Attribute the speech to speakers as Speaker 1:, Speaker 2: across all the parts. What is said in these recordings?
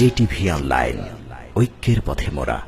Speaker 1: JTV online ঐক্যের পথে মোরা।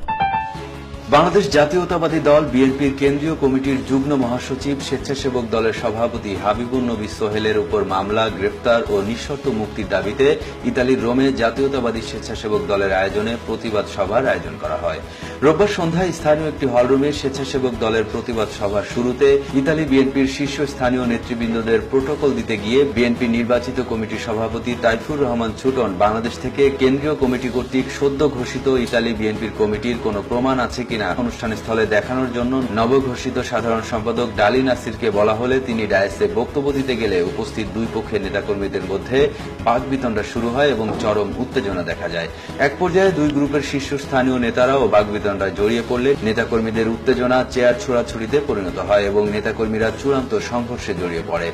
Speaker 2: বাংলাদেশ জাতীয়তাবাদী দল বিএনপির কেন্দ্রীয় কমিটির যুগ্ম মহাসচিব স্বেচ্ছাসেবক দলের সভাপতি হাবিবুন নবী সোহেলের উপর মামলা গ্রেফতার ও নিঃশর্ত মুক্তির দাবিতে ইতালির রোমে জাতীয়তাবাদী স্বেচ্ছাসেবক দলের আয়োজনে প্রতিবাদ সভার আয়োজন করা হয়। রোববার সন্ধ্যায় স্থানীয় একটি হলরুমে স্বেচ্ছাসেবক দলের প্রতিবাদ সভার শুরুতে ইতালি বিএনপির শীর্ষ স্থানীয় নেতৃবৃন্দদের প্রোটোকল দিতে গিয়ে বিএনপি নির্বাচিত কমিটির সভাপতি তাইফুর রহমান ছুটন, বাংলাদেশ থেকে কেন্দ্রীয় কমিটি কর্তৃক সদ্য ঘোষিত ইতালি বিএনপির কমিটির কোনো প্রমাণ আছে কিনা অনুষ্ঠান স্থলে দেখানোর জন্য নবঘোষিত সাধারণ সম্পাদক ডালি নাসিরকে বলা হলে তিনি ডায়াসে বক্তব্য দিতে গেলে উপস্থিত দুই পক্ষের নেতাকর্মীদের মধ্যে বাগবিতণ্ডা শুরু হয় এবং চরম উত্তেজনা দেখা যায়। এক পর্যায়ে দুই গ্রুপের শীর্ষস্থানীয় নেতারাও বাগবিতণ্ডায় জড়িয়ে পড়লে নেতাকর্মীদের উত্তেজনা চেয়ার ছোড়াছুড়িতে পরিণত হয় এবং নেতাকর্মীরা চূড়ান্ত সংঘর্ষে জড়িয়ে পড়ে।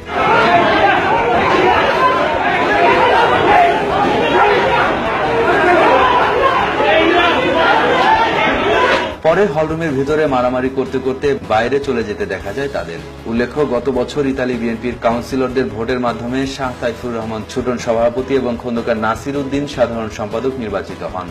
Speaker 2: পরে হলরুমের ভিতরে মারামারি করতে করতে বাইরে চলে যেতে দেখা যায় তাদের। উল্লেখ্য, গত বছর ইতালি বিএনপির কাউন্সিলরদের ভোটের মাধ্যমে শাহ তাইফুর রহমান, ছুটন সভাপতি এবং খন্দকার নাসির উদ্দিন সাধারণ সম্পাদক নির্বাচিত হন।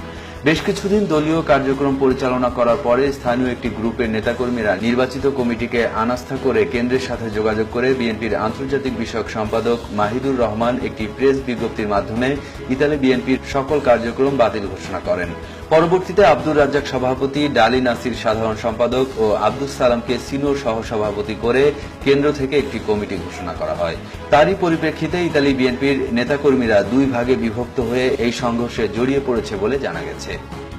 Speaker 2: বেশ কিছুদিন দলীয় কার্যক্রম পরিচালনা করার পরে স্থানীয় একটি গ্রুপের নেতাকর্মীরা নির্বাচিত কমিটিকে আনাস্থা করে কেন্দ্রের সাথে যোগাযোগ করে বিএনপির আন্তর্জাতিক বিষয়ক সম্পাদক মাহিদুর রহমান একটি প্রেস বিজ্ঞপ্তির মাধ্যমে ইতালি বিএনপির সকল কার্যক্রম বাতিল ঘোষণা করেন। পরবর্তীতে আব্দুর রাজ্জাক সভাপতি, ডালি নাসির সাধারণ সম্পাদক ও আব্দুল সালামকে সিনিয়র সহসভাপতি করে কেন্দ্র থেকে একটি কমিটি ঘোষণা করা হয়। তারই পরিপ্রেক্ষিতে ইতালি বিএনপির নেতাকর্মীরা দুই ভাগে বিভক্ত হয়ে এই সংঘর্ষে জড়িয়ে পড়েছে বলে জানা গেছে। 生